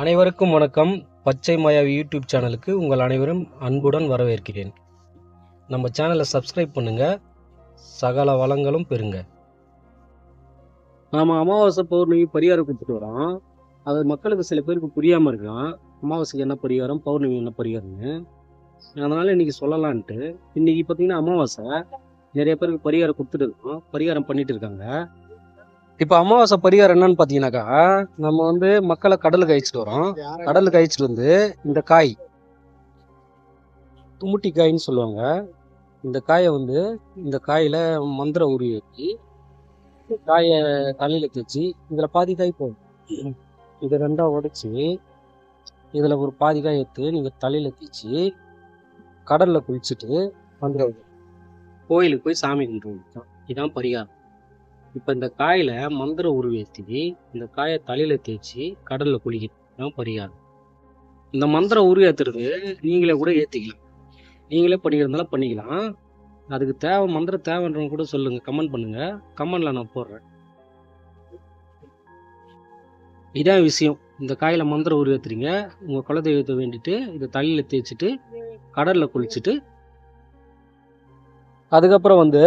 அனைவருக்கும் வணக்கம். பச்சை மாயாவி யூடியூப் சேனலுக்கு உங்கள் அனைவரும் அன்புடன் வரவேற்கிறேன். நம்ம சேனலை சப்ஸ்கிரைப் பண்ணுங்க. சகல வளங்களும் பெறுங்க. நாம் அமாவாசை பௌர்ணமி பரிகாரம் கொடுத்துட்டு வரோம். அது மக்களுக்கு சில பேருக்கு புரியாமல் இருக்கலாம். அமாவாசைக்கு என்ன பரிகாரம் பௌர்ணமி என்ன பரிகாரம்னு. அதனால இன்னைக்கு சொல்லலான்ட்டு இன்னைக்கு பார்த்தீங்கன்னா அமாவாசை. நிறைய பேருக்கு பரிகாரம் கொடுத்துட்டு இருக்கோம். பரிகாரம் பண்ணிட்டு இருக்காங்க. இப்போ அமாவாசை பரிகாரம் என்னன்னு பார்த்தீங்கன்னாக்கா நம்ம வந்து மக்களை கடலுக்கு அழிச்சிட்டு வரோம். கடலுக்கு அழிச்சிட்டு வந்து இந்த காய் துமுட்டி காயின்னு சொல்லுவாங்க. இந்த காயை வந்து இந்த காயில மந்திர உரி வச்சு காயை தலையில தேய்ச்சி இதுல பாதி காய் போகும் இதை ரெண்டா உடைச்சி இதுல ஒரு பாதி காய் எடுத்து நீங்க தலையில தேய்ச்சி கடல்ல குளிச்சுட்டு வந்துடுறது கோயிலுக்கு போய் சாமி கும்பிட்டு இதான் பரிகாரம். இப்போ இந்த காயில் மந்திர உருவேற்றி இந்த காயை தலையில் தேய்ச்சி கடலில் குளிக்கணும். பரிகாரம். இந்த மந்திரம் உருவேற்றுறது நீங்களே கூட ஏற்றிக்கலாம் நீங்களே பண்ணிக்கிறதுனால பண்ணிக்கலாம். அதுக்கு தேவை மந்திரம் தேவைன்றவங்க கூட சொல்லுங்கள் கமெண்ட் பண்ணுங்கள் கமெண்டில் நான் போடுறேன். இதான் விஷயம். இந்த காயில் மந்திரம் உருவேற்றுறீங்க உங்கள் குலதெய்வத்தை வேண்டிட்டு இதை தலையில் தேய்ச்சிட்டு கடலில் குளிச்சுட்டு அதுக்கப்புறம் வந்து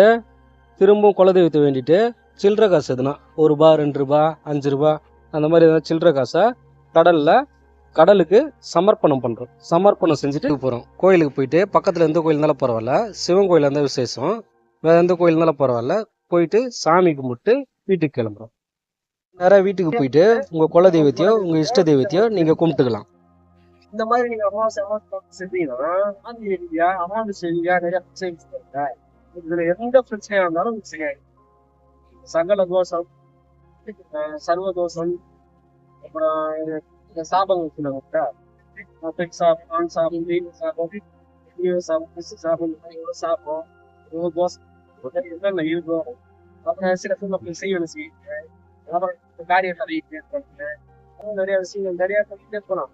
திரும்பவும் குலதெய்வத்தை வேண்டிட்டு சில்லற காசு எதுனா? ஒரு ரூபா ரெண்டு ரூபா அஞ்சு ரூபா அந்த மாதிரி எதனா சில்லற காசை கடலில் கடலுக்கு சமர்ப்பணம் பண்ணுறோம் சமர்ப்பணம் செஞ்சுட்டு போகிறோம் கோயிலுக்கு போயிட்டு பக்கத்தில் எந்த கோயில் இருந்தாலும் பரவாயில்ல. சிவன் கோயில் இருந்தால் விசேஷம். வேறு எந்த கோயில் இருந்தாலும் பரவாயில்ல. போயிட்டு சாமி கும்பிட்டு வீட்டுக்கு கிளம்புறோம். நேரா வீட்டுக்கு போயிட்டு உங்கள் குல தெய்வத்தையோ உங்கள் இஷ்ட தெய்வத்தையோ நீங்கள் கும்பிட்டுக்கலாம். இந்த மாதிரி நீங்க அமாவாசை அமாவாசை செஞ்சீங்கன்னா அமாவாசை ரீதியா நிறைய பிரச்சனை இதில் இதுல எந்த பிரச்சனையா இருந்தாலும் பிரச்சனை சகல தோஷம் சர்வ தோஷம் அப்புறம் இந்த சாபங்கள் சொல்லுவாங்க சாபம் ஆண் சாபம் தெய்வ சாபம் தெய்வ சாபம் கிறிஸ்து சாபம் இந்த சாபம் எவ்வளவு தோஷம் என்னென்ன இருக்கும். அப்புறம் சில பேர் அப்படி செய்யுங்க அப்புறம் நிறைய விஷயங்கள் நிறைய பண்ணிட்டே போலாம்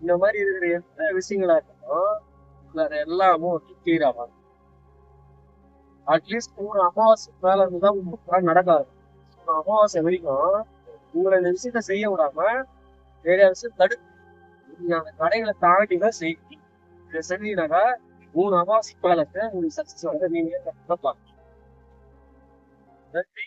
இந்த மாதிரி இருக்கிற எந்த விஷயங்களா இருந்தாலும் எல்லாமும் கிளியர் ஆகும் அட்லீஸ்ட் ஒரு அமாவாசை மேல இருந்துதான் உங்களுக்கு நடக்காது. அமாவாசை வரைக்கும் உங்களை இந்த விஷயத்த செய்ய விடாம நிறைய விஷயம் தடுக்கு நீங்க அந்த கடைகளை தாண்டி தான் செய்யணும். இதை செஞ்சீங்கன்னாக்கா மூணு அமாவாசை காலத்தை உங்களுக்கு சக்சஸ் வந்து நீங்க பார்க்கலாம். நன்றி.